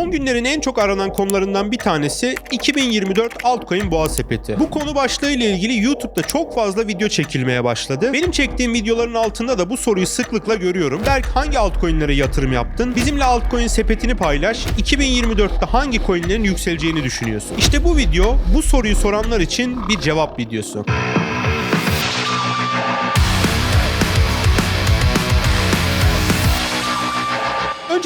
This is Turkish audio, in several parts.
Son günlerin en çok aranan konularından bir tanesi 2024 altcoin boğa sepeti. Bu konu başlığı ile ilgili YouTube'da çok fazla video çekilmeye başladı. Benim çektiğim videoların altında da bu soruyu sıklıkla görüyorum. Berk hangi altcoin'lere yatırım yaptın? Bizimle altcoin sepetini paylaş. 2024'te hangi coin'lerin yükseleceğini düşünüyorsun? İşte bu video bu soruyu soranlar için bir cevap videosu.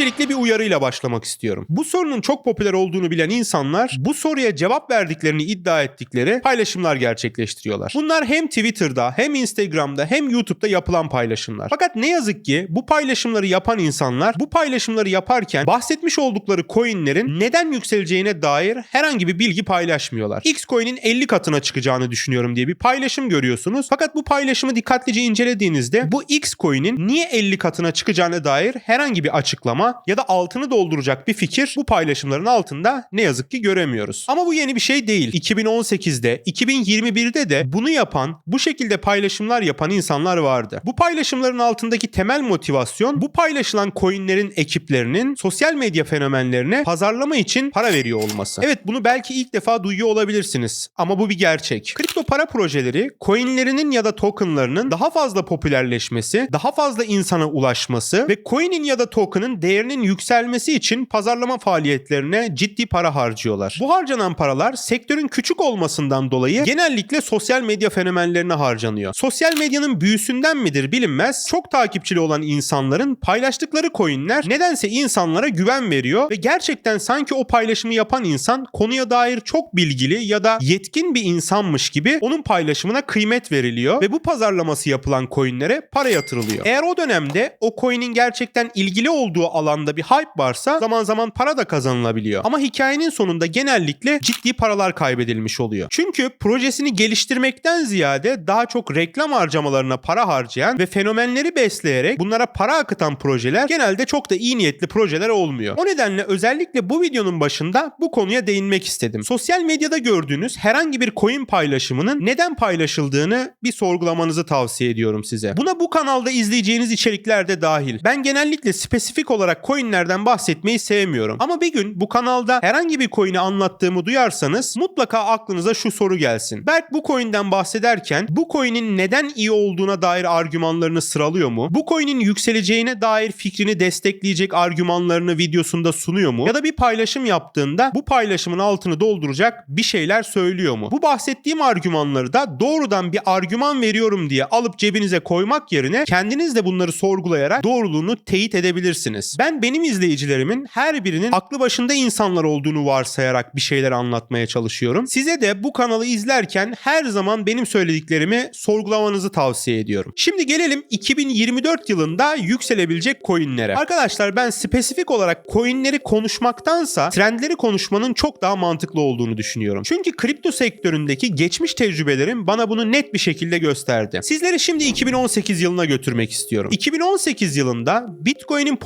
Öncelikle bir uyarıyla başlamak istiyorum. Bu sorunun çok popüler olduğunu bilen insanlar bu soruya cevap verdiklerini iddia ettikleri paylaşımlar gerçekleştiriyorlar. Bunlar hem Twitter'da hem Instagram'da hem YouTube'da yapılan paylaşımlar. Fakat ne yazık ki bu paylaşımları yapan insanlar bu paylaşımları yaparken bahsetmiş oldukları coinlerin neden yükseleceğine dair herhangi bir bilgi paylaşmıyorlar. X coin'in 50 katına çıkacağını düşünüyorum diye bir paylaşım görüyorsunuz. Fakat bu paylaşımı dikkatlice incelediğinizde bu X coin'in niye 50 katına çıkacağına dair herhangi bir açıklama ya da altını dolduracak bir fikir bu paylaşımların altında ne yazık ki göremiyoruz. Ama bu yeni bir şey değil. 2018'de, 2021'de de bunu yapan, bu şekilde paylaşımlar yapan insanlar vardı. Bu paylaşımların altındaki temel motivasyon bu paylaşılan coinlerin ekiplerinin sosyal medya fenomenlerine pazarlama için para veriyor olması. Evet bunu belki ilk defa duyuyor olabilirsiniz ama bu bir gerçek. Kripto para projeleri coinlerinin ya da tokenlarının daha fazla popülerleşmesi, daha fazla insana ulaşması ve coin'in ya da token'ın değerinin yükselmesi için pazarlama faaliyetlerine ciddi para harcıyorlar. Bu harcanan paralar sektörün küçük olmasından dolayı genellikle sosyal medya fenomenlerine harcanıyor. Sosyal medyanın büyüsünden midir bilinmez çok takipçili olan insanların paylaştıkları coinler nedense insanlara güven veriyor ve gerçekten sanki o paylaşımı yapan insan konuya dair çok bilgili ya da yetkin bir insanmış gibi onun paylaşımına kıymet veriliyor ve bu pazarlaması yapılan coinlere para yatırılıyor. Eğer o dönemde o coin'in gerçekten ilgili olduğu alanda bir hype varsa zaman zaman para da kazanılabiliyor. Ama hikayenin sonunda genellikle ciddi paralar kaybedilmiş oluyor. Çünkü projesini geliştirmekten ziyade daha çok reklam harcamalarına para harcayan ve fenomenleri besleyerek bunlara para akıtan projeler genelde çok da iyi niyetli projeler olmuyor. O nedenle özellikle bu videonun başında bu konuya değinmek istedim. Sosyal medyada gördüğünüz herhangi bir coin paylaşımının neden paylaşıldığını bir sorgulamanızı tavsiye ediyorum size. Buna bu kanalda izleyeceğiniz içerikler de dahil. Ben genellikle spesifik olarak coinlerden bahsetmeyi sevmiyorum. Ama bir gün bu kanalda herhangi bir coin'i anlattığımı duyarsanız mutlaka aklınıza şu soru gelsin. Berk bu coin'den bahsederken bu coin'in neden iyi olduğuna dair argümanlarını sıralıyor mu? Bu coin'in yükseleceğine dair fikrini destekleyecek argümanlarını videosunda sunuyor mu? Ya da bir paylaşım yaptığında bu paylaşımın altını dolduracak bir şeyler söylüyor mu? Bu bahsettiğim argümanları da doğrudan bir argüman veriyorum diye alıp cebinize koymak yerine kendiniz de bunları sorgulayarak doğruluğunu teyit edebilirsiniz. Ben benim izleyicilerimin her birinin aklı başında insanlar olduğunu varsayarak bir şeyler anlatmaya çalışıyorum. Size de bu kanalı izlerken her zaman benim söylediklerimi sorgulamanızı tavsiye ediyorum. Şimdi gelelim 2024 yılında yükselebilecek coinlere. Arkadaşlar ben spesifik olarak coinleri konuşmaktansa trendleri konuşmanın çok daha mantıklı olduğunu düşünüyorum. Çünkü kripto sektöründeki geçmiş tecrübelerim bana bunu net bir şekilde gösterdi. Sizleri şimdi 2018 yılına götürmek istiyorum. 2018 yılında Bitcoin'in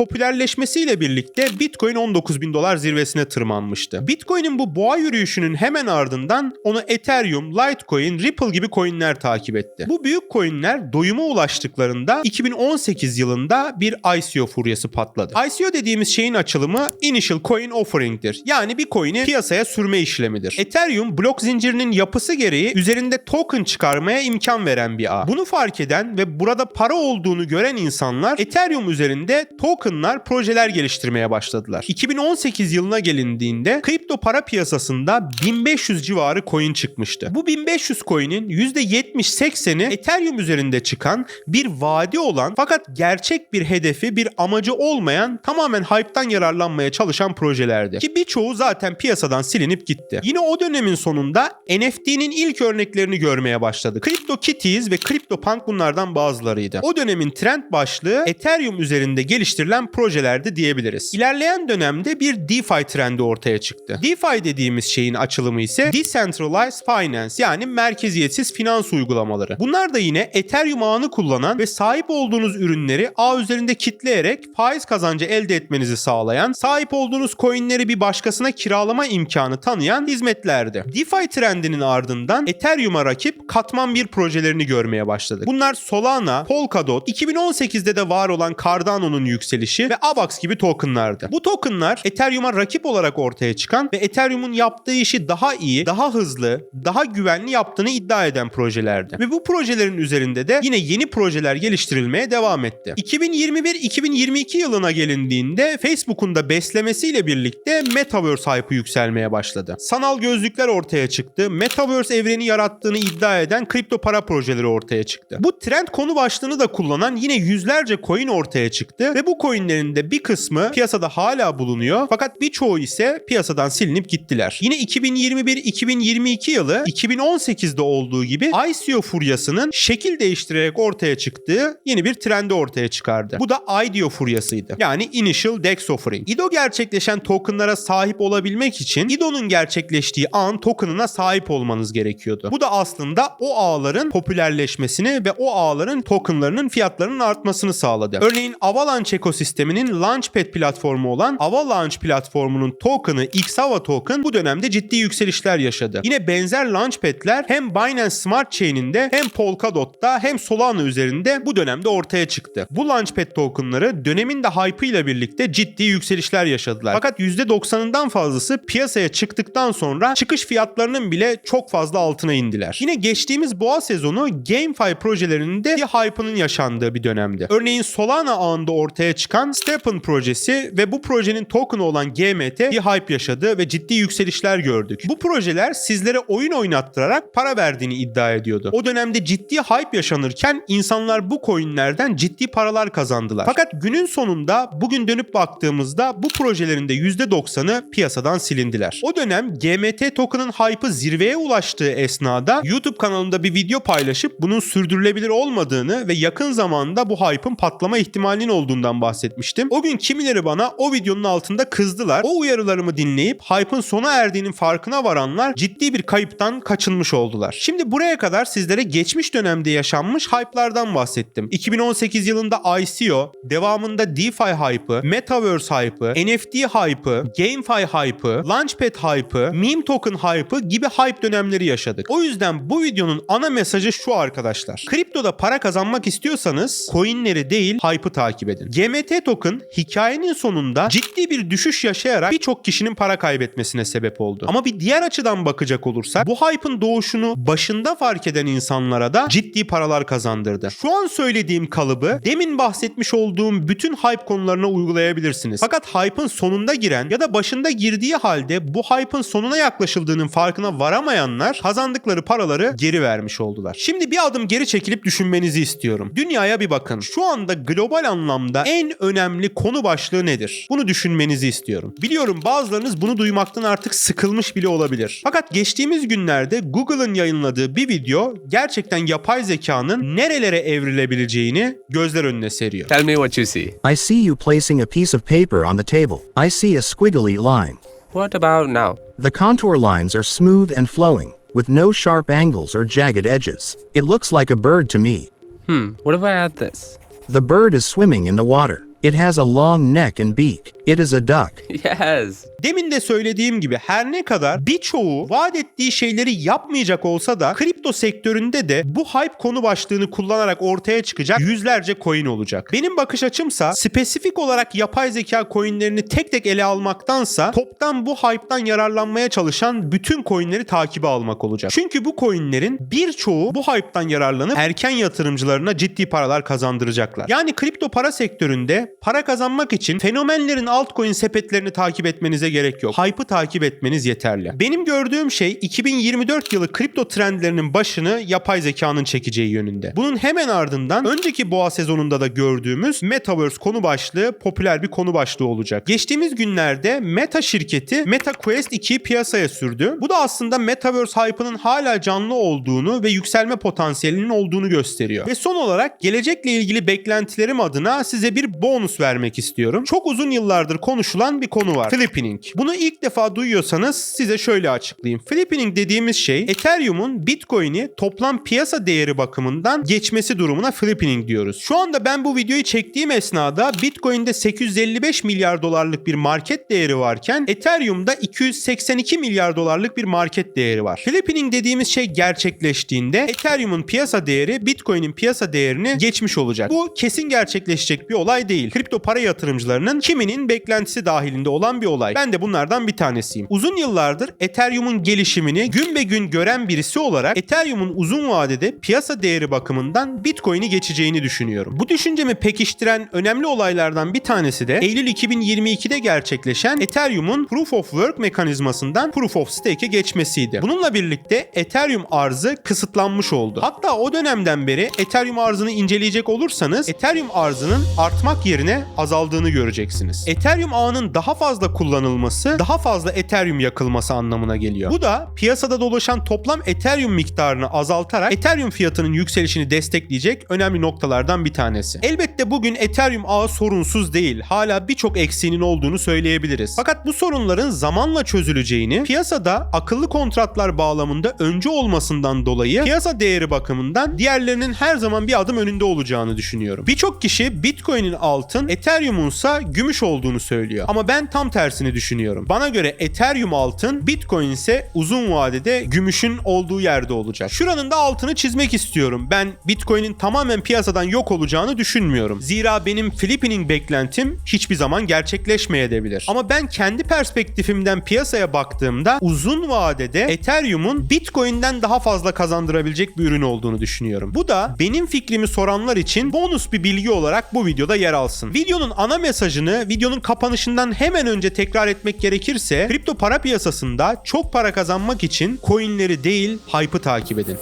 popülerleşmesiyle birlikte Bitcoin 19 bin dolar zirvesine tırmanmıştı. Bitcoin'in bu boğa yürüyüşünün hemen ardından onu Ethereum, Litecoin, Ripple gibi coinler takip etti. Bu büyük coinler doyuma ulaştıklarında 2018 yılında bir ICO furyası patladı. ICO dediğimiz şeyin açılımı Initial Coin Offering'dir. Yani bir coin'i piyasaya sürme işlemidir. Ethereum blok zincirinin yapısı gereği üzerinde token çıkarmaya imkan veren bir ağ. Bunu fark eden ve burada para olduğunu gören insanlar Ethereum üzerinde tokenlar, projeler geliştirmeye başladılar. 2018 yılına gelindiğinde kripto para piyasasında 1500 civarı coin çıkmıştı. Bu 1500 coin'in %70-80'i Ethereum üzerinde çıkan bir vadi olan fakat gerçek bir hedefi, bir amacı olmayan tamamen hype'tan yararlanmaya çalışan projelerdi. Ki birçoğu zaten piyasadan silinip gitti. Yine o dönemin sonunda NFT'nin ilk örneklerini görmeye başladık. CryptoKitties ve CryptoPunk bunlardan bazılarıydı. O dönemin trend başlığı Ethereum üzerinde geliştirilen projelerdi diyebiliriz. İlerleyen dönemde bir DeFi trendi ortaya çıktı. DeFi dediğimiz şeyin açılımı ise Decentralized Finance yani merkeziyetsiz finans uygulamaları. Bunlar da yine Ethereum ağını kullanan ve sahip olduğunuz ürünleri ağ üzerinde kitleyerek faiz kazancı elde etmenizi sağlayan, sahip olduğunuz coinleri bir başkasına kiralama imkanı tanıyan hizmetlerdi. DeFi trendinin ardından Ethereum'a rakip katman bir projelerini görmeye başladık. Bunlar Solana, Polkadot, 2018'de de var olan Cardano'nun yükselişi ve AVAX gibi tokenlardı. Bu tokenlar Ethereum'a rakip olarak ortaya çıkan ve Ethereum'un yaptığı işi daha iyi, daha hızlı, daha güvenli yaptığını iddia eden projelerdi. Ve bu projelerin üzerinde de yine yeni projeler geliştirilmeye devam etti. 2021-2022 yılına gelindiğinde Facebook'un da beslemesiyle birlikte Metaverse hype'ı yükselmeye başladı. Sanal gözlükler ortaya çıktı. Metaverse evreni yarattığını iddia eden kripto para projeleri ortaya çıktı. Bu trend konu başlığını da kullanan yine yüzlerce coin ortaya çıktı ve bu coinlerin de bir kısmı piyasada hala bulunuyor fakat birçoğu ise piyasadan silinip gittiler. Yine 2021-2022 yılı 2018'de olduğu gibi ICO furyasının şekil değiştirerek ortaya çıktığı yeni bir trendi ortaya çıkardı. Bu da IDO furyasıydı. Yani Initial Dex Offering. IDO gerçekleşen tokenlara sahip olabilmek için IDO'nun gerçekleştiği an tokenına sahip olmanız gerekiyordu. Bu da aslında o ağların popülerleşmesini ve o ağların tokenlarının fiyatlarının artmasını sağladı. Örneğin Avalanche ekosisteminin Launchpad platformu olan Avalanche platformunun token'ı Xava token bu dönemde ciddi yükselişler yaşadı. Yine benzer Launchpad'ler hem Binance Smart Chain'inde hem Polkadot'ta hem Solana üzerinde bu dönemde ortaya çıktı. Bu Launchpad tokenları dönemin de hype ile birlikte ciddi yükselişler yaşadılar. Fakat %90'ından fazlası piyasaya çıktıktan sonra çıkış fiyatlarının bile çok fazla altına indiler. Yine geçtiğimiz boğa sezonu GameFi projelerinin de bir hype'ının yaşandığı bir dönemdi. Örneğin Solana ağında ortaya çıkan Steppen projesi ve bu projenin token'ı olan GMT bir hype yaşadı ve ciddi yükselişler gördük. Bu projeler sizlere oyun oynattırarak para verdiğini iddia ediyordu. O dönemde ciddi hype yaşanırken insanlar bu coinlerden ciddi paralar kazandılar. Fakat günün sonunda bugün dönüp baktığımızda bu projelerin de %90'ı piyasadan silindiler. O dönem GMT token'ın hype'ı zirveye ulaştığı esnada YouTube kanalında bir video paylaşıp bunun sürdürülebilir olmadığını ve yakın zamanda bu hype'ın patlama ihtimalinin olduğundan bahsetmiştim. O gün kimileri bana o videonun altında kızdılar. O uyarılarımı dinleyip hype'ın sona erdiğinin farkına varanlar ciddi bir kayıptan kaçınmış oldular. Şimdi buraya kadar sizlere geçmiş dönemde yaşanmış hype'lardan bahsettim. 2018 yılında ICO, devamında DeFi hype'ı, Metaverse hype'ı, NFT hype'ı, GameFi hype'ı, Launchpad hype'ı, meme token hype'ı gibi hype dönemleri yaşadık. O yüzden bu videonun ana mesajı şu arkadaşlar. Kriptoda para kazanmak istiyorsanız coinleri değil hype'ı takip edin. GMT token hikayenin sonunda ciddi bir düşüş yaşayarak birçok kişinin para kaybetmesine sebep oldu. Ama bir diğer açıdan bakacak olursak bu hype'ın doğuşunu başında fark eden insanlara da ciddi paralar kazandırdı. Şu an söylediğim kalıbı demin bahsetmiş olduğum bütün hype konularına uygulayabilirsiniz. Fakat hype'ın sonunda giren ya da başında girdiği halde bu hype'ın sonuna yaklaşıldığının farkına varamayanlar kazandıkları paraları geri vermiş oldular. Şimdi bir adım geri çekilip düşünmenizi istiyorum. Dünyaya bir bakın. Şu anda global anlamda en önemli konu başlığı nedir? Bunu düşünmenizi istiyorum. Biliyorum bazılarınız bunu duymaktan artık sıkılmış bile olabilir. Fakat geçtiğimiz günlerde Google'ın yayınladığı bir video gerçekten yapay zekanın nerelere evrilebileceğini gözler önüne seriyor. Tell me what you see. I see you placing a piece of paper on the table. I see a squiggly line. What about now? The contour lines are smooth and flowing, with no sharp angles or jagged edges. It looks like a bird to me. Hmm, what if I add this? The bird is swimming in the water. It has a long neck and beak. It is a duck. Yes. Demin de söylediğim gibi her ne kadar birçoğu vaat ettiği şeyleri yapmayacak olsa da kripto sektöründe de bu hype konu başlığını kullanarak ortaya çıkacak yüzlerce coin olacak. Benim bakış açımsa spesifik olarak yapay zeka coinlerini tek tek ele almaktansa toptan bu hype'tan yararlanmaya çalışan bütün coinleri takibe almak olacak. Çünkü bu coinlerin birçoğu bu hype'tan yararlanıp erken yatırımcılarına ciddi paralar kazandıracaklar. Yani kripto para sektöründe para kazanmak için fenomenlerin altcoin sepetlerini takip etmenize gerek yok. Hype'ı takip etmeniz yeterli. Benim gördüğüm şey 2024 yılı kripto trendlerinin başını yapay zekanın çekeceği yönünde. Bunun hemen ardından önceki boğa sezonunda da gördüğümüz Metaverse konu başlığı popüler bir konu başlığı olacak. Geçtiğimiz günlerde Meta şirketi Meta Quest 2'yi piyasaya sürdü. Bu da aslında Metaverse hype'ının hala canlı olduğunu ve yükselme potansiyelinin olduğunu gösteriyor. Ve son olarak gelecekle ilgili beklentilerim adına size bir bonus vermek istiyorum. Çok uzun yıllardır yıllardır konuşulan bir konu var. Flippening. Bunu ilk defa duyuyorsanız size şöyle açıklayayım. Flippening dediğimiz şey Ethereum'un Bitcoin'i toplam piyasa değeri bakımından geçmesi durumuna flippening diyoruz. Şu anda ben bu videoyu çektiğim esnada Bitcoin'de 855 milyar dolarlık bir market değeri varken Ethereum'da 282 milyar dolarlık bir market değeri var. Flippening dediğimiz şey gerçekleştiğinde Ethereum'un piyasa değeri Bitcoin'in piyasa değerini geçmiş olacak. Bu kesin gerçekleşecek bir olay değil. Kripto para yatırımcılarının kiminin beklentisi dahilinde olan bir olay. Ben de bunlardan bir tanesiyim. Uzun yıllardır Ethereum'un gelişimini gün be gün gören birisi olarak Ethereum'un uzun vadede piyasa değeri bakımından Bitcoin'i geçeceğini düşünüyorum. Bu düşüncemi pekiştiren önemli olaylardan bir tanesi de Eylül 2022'de gerçekleşen Ethereum'un Proof of Work mekanizmasından Proof of Stake'e geçmesiydi. Bununla birlikte Ethereum arzı kısıtlanmış oldu. Hatta o dönemden beri Ethereum arzını inceleyecek olursanız Ethereum arzının artmak yerine azaldığını göreceksiniz. Ethereum ağının daha fazla kullanılması, daha fazla Ethereum yakılması anlamına geliyor. Bu da piyasada dolaşan toplam Ethereum miktarını azaltarak Ethereum fiyatının yükselişini destekleyecek önemli noktalardan bir tanesi. Elbette bugün Ethereum ağı sorunsuz değil. Hala birçok eksiğinin olduğunu söyleyebiliriz. Fakat bu sorunların zamanla çözüleceğini, piyasada akıllı kontratlar bağlamında önce olmasından dolayı piyasa değeri bakımından diğerlerinin her zaman bir adım önünde olacağını düşünüyorum. Birçok kişi Bitcoin'in altın, Ethereum'un ise gümüş olduğunu söylüyor. Ama ben tam tersini düşünüyorum. Bana göre Ethereum altın, Bitcoin ise uzun vadede gümüşün olduğu yerde olacak. Şuranın da altını çizmek istiyorum. Ben Bitcoin'in tamamen piyasadan yok olacağını düşünmüyorum. Zira benim flippening beklentim hiçbir zaman gerçekleşmeyebilir. Ama ben kendi perspektifimden piyasaya baktığımda uzun vadede Ethereum'un Bitcoin'den daha fazla kazandırabilecek bir ürün olduğunu düşünüyorum. Bu da benim fikrimi soranlar için bonus bir bilgi olarak bu videoda yer alsın. Videonun ana mesajını videonun kapanışından hemen önce tekrar etmek gerekirse kripto para piyasasında çok para kazanmak için coinleri değil hype'ı takip edin.